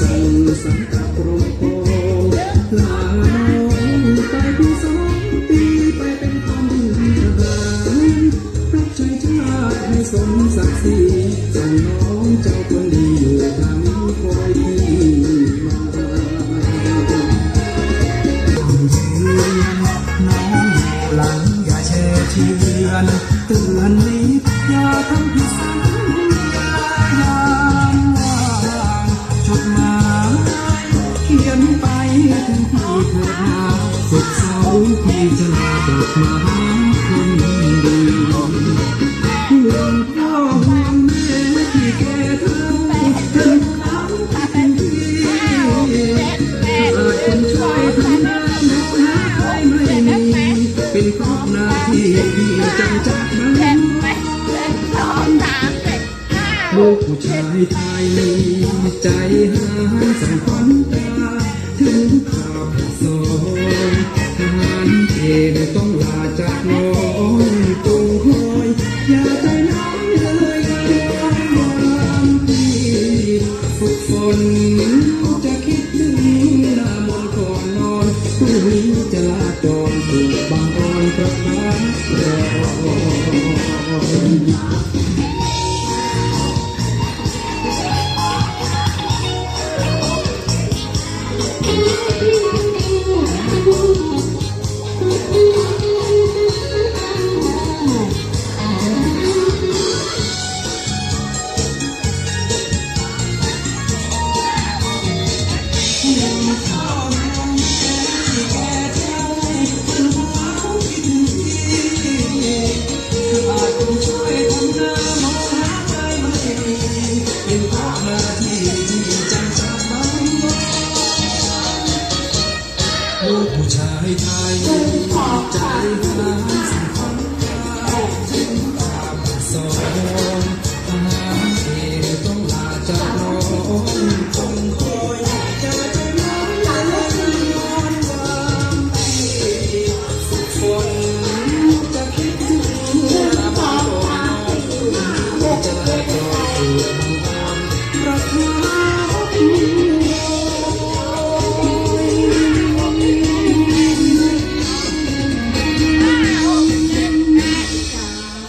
สั่งสังกัดกรมโพลาน้องไปผู้สองปีไปเป็นกองทหารรับใช้ชาติให้สมศักดิ์ศรีส่งน้องเจ้าคนดีอยู่ทางคอยพี่มาน้องหลังอย่าแช่เชือนเตือนนิดอย่าทำผิดสัญ กลับมาหาคนดีห่วงพ่อห่วงแม่ที่แกท่าถึงเขาเป็นพี่ขาดคนช่วยทำหน้ามองหาใครไม่มี เป็นเพราะหน้าที่พี่จังจักมันลูกผู้ชายไทยใจหายสั่งขวัญตาถึงข่าวสองา อเป็นเพราะหน้าที่ที่จังจับมันลูกผู้ชายไทยใจหายสังคัญถึงตามสองทหารเอกต้องลาจากน้อง